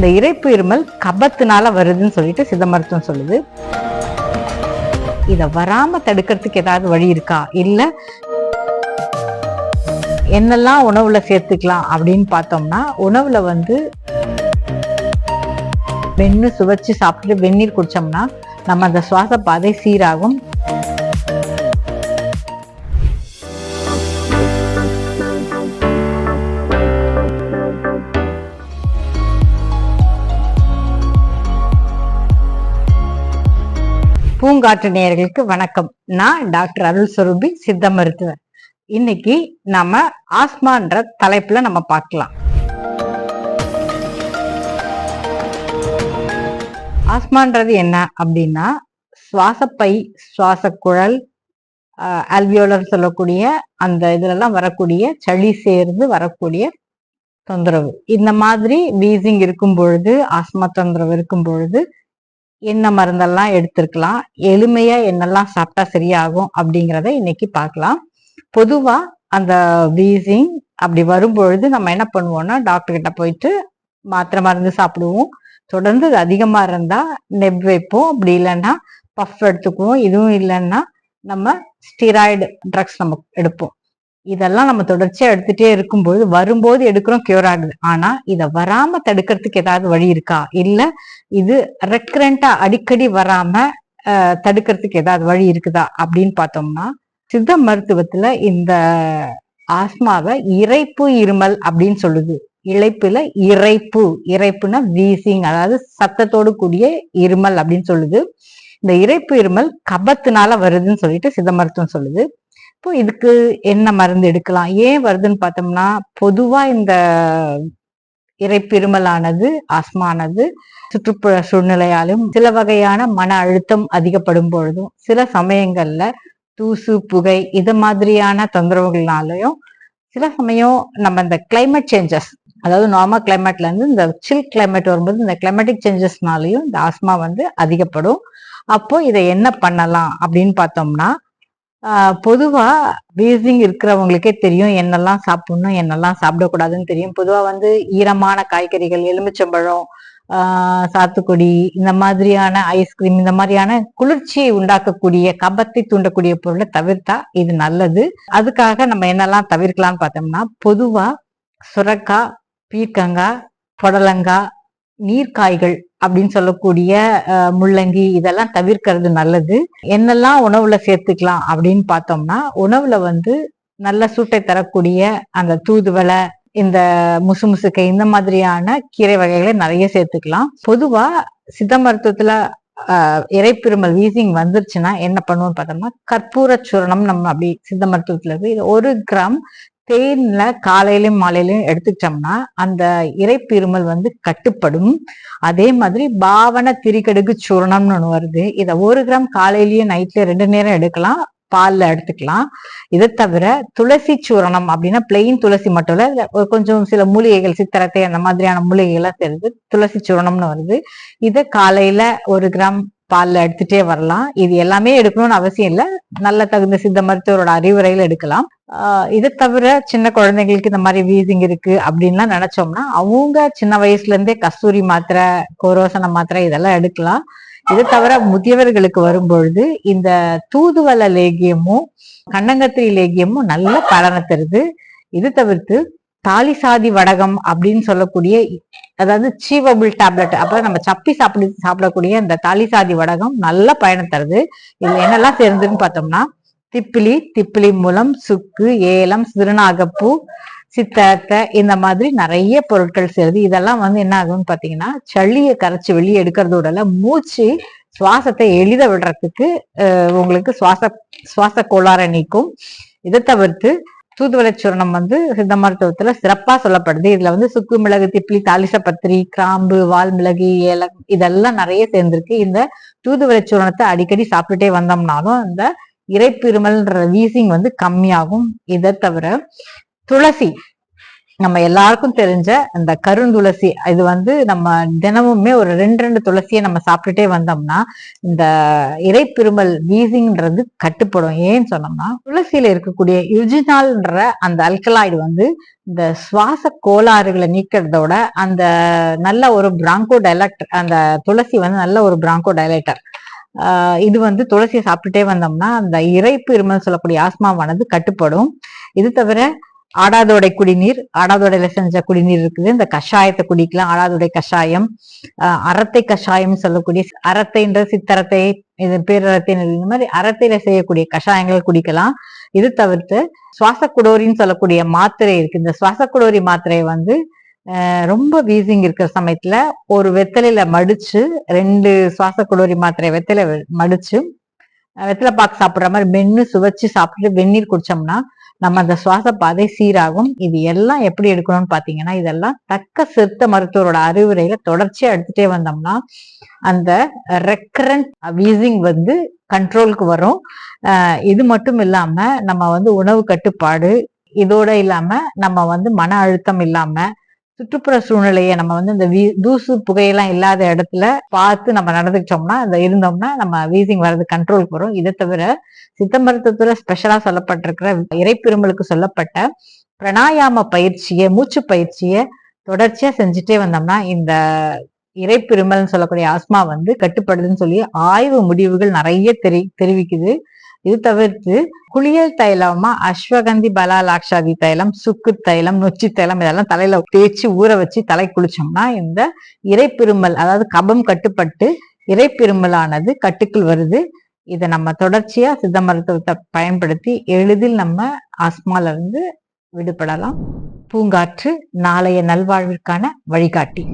இந்த இறைப்பு இருமல் கபத்தினால வருதுன்னு சொல்லிட்டு சித்த மருத்துவம் சொல்லுது. இதை வராம தடுக்கிறதுக்கு ஏதாவது வழி இருக்கா? இல்ல என்னெல்லாம் உணவுல சேர்த்துக்கலாம் அப்படின்னு பார்த்தோம்னா உணவுல வந்து வெண்ணு சுவைச்சு சாப்பிட்டு வெந்நீர் குடிச்சோம்னா நம்ம அந்த சுவாச பாதை சீராகும். பூங்காற்று நேயர்களுக்கு வணக்கம். நான் டாக்டர் அருள் சொருபி சித்த மருத்துவர். இன்னைக்கு நம்ம ஆஸ்மான்ற தலைப்புல நம்ம பார்க்கலாம். ஆஸ்மான்றது என்ன அப்படின்னா சுவாசப்பை சுவாச குழல் அல்வியோலர் சொல்லக்கூடிய அந்த இதுலலாம் வரக்கூடிய சளி சேர்ந்து வரக்கூடிய தொந்தரவு. இந்த மாதிரி வீசிங் இருக்கும் பொழுது ஆஸ்மா தொந்தரவு இருக்கும் பொழுது என்ன மருந்தெல்லாம் எடுத்துருக்கலாம். எளிமையா என்னெல்லாம் சாப்பிட்டா சரியாகும் அப்படிங்கிறத இன்னைக்கு பார்க்கலாம். பொதுவா அந்த வீசிங் அப்படி வரும்பொழுது நம்ம என்ன பண்ணுவோம்னா டாக்டர் கிட்ட போயிட்டு மாத்திரை மருந்து சாப்பிடுவோம். தொடர்ந்து அது அதிகமா இருந்தா நெப் வைப்போம். அப்படி இல்லைன்னா பஃப் எடுத்துக்குவோம். இதுவும் இல்லைன்னா நம்ம ஸ்டிராய்டு ட்ரக்ஸ் நம்ம எடுப்போம். இதெல்லாம் நம்ம தொடர்ச்சியா எடுத்துட்டே இருக்கும்போது வரும்போது எடுக்கிறோம் கியூர் ஆகுது. ஆனா இத வராம தடுக்கிறதுக்கு ஏதாவது வழி இருக்கா? இல்ல இது ரெக்கரண்டா அடிக்கடி வராம தடுக்கிறதுக்கு ஏதாவது வழி இருக்குதா? அப்படின்னு பார்த்தோம்னா சித்த மருத்துவத்துல இந்த ஆஸ்மாவை இறைப்பு இருமல் அப்படின்னு சொல்லுது. இழைப்புல இறைப்பு. இறைப்புனா வீசிங் அதாவது சத்தத்தோடு கூடிய இருமல் அப்படின்னு சொல்லுது. இந்த இறைப்பு இருமல் கபத்தினால வருதுன்னு சொல்லிட்டு சித்த மருத்துவம் சொல்லுது. இப்போ இதுக்கு என்ன மருந்து எடுக்கலாம்? ஏன் வருதுன்னு பார்த்தோம்னா பொதுவா இந்த இறைப்பிருமலானது ஆஸ்மானது சுற்றுப்புற சூழ்நிலையாலும் சில வகையான மன அழுத்தம் அதிகப்படும் பொழுதும் சில சமயங்கள்ல தூசு புகை இது மாதிரியான தொந்தரவுகள்னாலையும் சில சமயம் நம்ம இந்த கிளைமேட் சேஞ்சஸ் அதாவது நார்மல் கிளைமேட்ல இருந்து இந்த சில் கிளைமேட் வரும்போது இந்த கிளைமேட்டிக் சேஞ்சஸ்னாலையும் இந்த ஆஸ்மா வந்து அதிகப்படும். அப்போ இதை என்ன பண்ணலாம் அப்படின்னு பார்த்தோம்னா பொதுவாக பொதுவா வீசிங் இருக்கிறவங்களுக்கே தெரியும் என்னெல்லாம் சாப்பிடணும் என்னெல்லாம் சாப்பிடக்கூடாதுன்னு தெரியும். பொதுவாக வந்து ஈரமான காய்கறிகள் எலுமிச்சம்பழம் சாத்துக்குடி இந்த மாதிரியான ஐஸ்கிரீம் இந்த மாதிரியான குளிர்ச்சியை உண்டாக்கக்கூடிய கபத்தை தூண்டக்கூடிய பொருளை தவிர்த்தா இது நல்லது. அதுக்காக நம்ம என்னெல்லாம் தவிர்க்கலாம்னு பார்த்தோம்னா பொதுவாக சுரக்காய் பீர்க்கங்காய் புடலங்காய் நீர்க்காய்கள் அப்படின்னு சொல்லக்கூடிய முள்ளங்கி இதெல்லாம் தவிர்க்கிறது நல்லது. என்னெல்லாம் உணவுல சேர்த்துக்கலாம் அப்படின்னு பார்த்தோம்னா உணவுல வந்து நல்ல சூட்டை தரக்கூடிய அந்த தூதுவளை இந்த முசுமுசுக்கை இந்த மாதிரியான கீரை வகைகளை நிறைய சேர்த்துக்கலாம். பொதுவா சித்த மருத்துவத்துல இறைப்பெருமல் இறைப்பிருமல் வீசிங் வந்துருச்சுன்னா என்ன பண்ணுவோம்னு பார்த்தோம்னா கற்பூர சூரணம் நம்ம அப்படி சித்த மருத்துவத்துல இருக்கு இது ஒரு கிராம் தேனில் காலையிலையும் மாலையிலையும் எடுத்துக்கிட்டோம்னா அந்த இறைப்பிருமல் வந்து கட்டுப்படும். அதே மாதிரி பாவன திரிகடுகு சூரணம்னு ஒன்று வருது. இதை ஒரு கிராம் காலையிலயும் நைட்லயும் ரெண்டு நேரம் எடுக்கலாம். பாலில் எடுத்துக்கலாம். இதை தவிர துளசி சூரணம் அப்படின்னா பிளெயின் துளசி மட்டும் இல்லை கொஞ்சம் சில மூலிகைகள் சித்திரத்தை அந்த மாதிரியான மூலிகைகள்லாம் சேர்ந்து துளசி சூரணம்னு வருது. இதை காலையில ஒரு கிராம் பாலில் எடுத்துட்டே வரலாம். இது எல்லாமே எடுக்கணும்னு அவசியம் இல்லை. நல்ல தகுந்த சித்த மருத்துவரோட அறிவுரையில எடுக்கலாம். ஆஹ் இதை தவிர சின்ன குழந்தைங்களுக்கு இந்த மாதிரி வீசிங் இருக்கு அப்படின்லாம் நினைச்சோம்னா அவங்க சின்ன வயசுல இருந்தே கஸ்தூரி மாத்திரை கோரோசன மாத்திரை இதெல்லாம் எடுக்கலாம். இதை தவிர முதியவர்களுக்கு வரும்பொழுது இந்த தூதுவள லேகியமும் கண்ணங்கத்திரி லேகியமும் நல்ல பலனை தருது. இது தவிர்த்து தாலிசாதி வடகம் அப்படின்னு சொல்லக்கூடிய அதாவது சீவபிள் டேப்லெட் அப்புறம் நம்ம சப்பி சாப்பிடு சாப்பிடக்கூடிய இந்த தாலிசாதி வடகம் நல்ல பயனை தருது. இதுல என்னெல்லாம் சேர்ந்துன்னு பார்த்தோம்னா திப்பிலி திப்பிலி மூலம் சுக்கு ஏலம் சிறுநாகப்பூ சித்தத்தை இந்த மாதிரி நிறைய பொருட்கள் சேருது. இதெல்லாம் வந்து என்ன ஆகும்னு பாத்தீங்கன்னா சளியை கரைச்சி வெளியே எடுக்கிறதோட மூச்சு சுவாசத்தை எளித விடுறதுக்கு உங்களுக்கு சுவாச சுவாச கோளாறை நீக்கும். இதை தவிர்த்து தூதுவளை சூரணம் வந்து சித்த மருத்துவத்துல சிறப்பா சொல்லப்படுது. இதுல வந்து சுக்கு மிளகு திப்பிலி தாலிசப்பத்திரி கிராம்பு வால் மிளகு ஏலம் இதெல்லாம் நிறைய சேர்ந்திருக்கு. இந்த தூதுவளை சூரணத்தை அடிக்கடி சாப்பிட்டுட்டே வந்தோம்னாலும் இந்த இறைப்பிருமல்ன்ற வீசிங் வந்து கம்மியாகும். இதை தவிர துளசி நம்ம எல்லாருக்கும் தெரிஞ்ச அந்த கருந்துளசி இது வந்து நம்ம தினமுமே ஒரு ரெண்டு ரெண்டு துளசியை நம்ம சாப்பிட்டுட்டே வந்தோம்னா இந்த இறைப்பிருமல் வீசிங்ன்றது கட்டுப்படும். ஏன்னு சொன்னோம்னா துளசியில இருக்கக்கூடிய யுஜினால்ன்ற அந்த அல்கலாய்டு வந்து இந்த சுவாச கோளாறுகளை நீக்கிறதோட அந்த நல்ல ஒரு பிராங்கோ டைலக்டர் அந்த துளசி வந்து நல்ல ஒரு பிராங்கோ டைலேட்டர் இது வந்து துளசியை சாப்பிட்டுட்டே வந்தோம்னா அந்த இறைப்பு இருமல் சொல்லக்கூடிய ஆஸ்மாவானது கட்டுப்படும். இது தவிர ஆடாதோடை குடிநீர் ஆடாதோடையில செஞ்ச குடிநீர் இருக்குது. இந்த கஷாயத்தை குடிக்கலாம். ஆடாதோடை கஷாயம் ஆஹ் கஷாயம் சொல்லக்கூடிய அறத்தைன்ற சித்தரத்தை இது பேரரத்தை இந்த மாதிரி அறத்தையில செய்யக்கூடிய கஷாயங்கள் குடிக்கலாம். இது தவிர்த்து சுவாச குடோரின்னு சொல்லக்கூடிய மாத்திரை இருக்கு. இந்த சுவாச குடோரி மாத்திரையை வந்து ஆஹ் ரொம்ப வீசிங் இருக்கிற சமயத்துல ஒரு வெத்தலையில மடிச்சு ரெண்டு சுவாச குடோரி மாத்திரை வெத்தலை மடிச்சு வெத்தலை பாக்கு சாப்பிடுற மாதிரி மென்னு சுவைச்சு சாப்பிட்டு வெந்நீர் குடிச்சோம்னா நம்ம அந்த சுவாச பாதை சீராகும். இது எல்லாம் எப்படி எடுக்கணும்னு பாத்தீங்கன்னா இதெல்லாம் தக்க சித்த மருத்துவரோட அறிவுரையில தொடர்ச்சியா எடுத்துட்டே வந்தோம்னா அந்த ரெக்கரண்ட் வீசிங் வந்து கண்ட்ரோலுக்கு வரும். இது மட்டும் இல்லாம நம்ம வந்து உணவு கட்டுப்பாடு இதோட இல்லாம நம்ம வந்து மன அழுத்தம் இல்லாம சுற்றுப்புற சூழ்நிலையை நம்ம வந்து இந்த வீ தூசு புகையெல்லாம் இல்லாத இடத்துல பார்த்து நம்ம நடந்துக்கிட்டோம்னா இந்த இருந்தோம்னா நம்ம வீசிங் வர்றது கண்ட்ரோலுக்கு வரும். இதை தவிர சித்த மருத்துவத்துல ஸ்பெஷலா சொல்லப்பட்டிருக்கிற இறைப்பெருமலுக்கு சொல்லப்பட்ட பிரணாயாம பயிற்சியை மூச்சு பயிற்சியை தொடர்ச்சியா செஞ்சுட்டே வந்தோம்னா இந்த இறைப்பெருமல்னு சொல்லக்கூடிய ஆஸ்மா வந்து கட்டுப்படுதுன்னு சொல்லி ஆய்வு முடிவுகள் நிறைய தெரி தெரிவிக்குது. இது தவிர்த்து குளியல் தைலமா அஸ்வகந்தி பலாலாக்ஷாதி தைலம் சுக்கு தைலம் நொச்சி தைலம் இதெல்லாம் தலையில தேய்ச்சி ஊற வச்சு தலை குளிச்சோம்னா இந்த இறைப்பெருமல் அதாவது கபம் கட்டுப்பட்டு இறைப்பெருமலானது கட்டுக்குள் வருது. இதை நம்ம தொடர்ச்சியா சித்த மருத்துவத்தை பயன்படுத்தி எளிதில் நம்ம ஆஸ்மால இருந்து விடுபடலாம். பூங்காற்று நாளைய நல்வாழ்விற்கான வழிகாட்டி.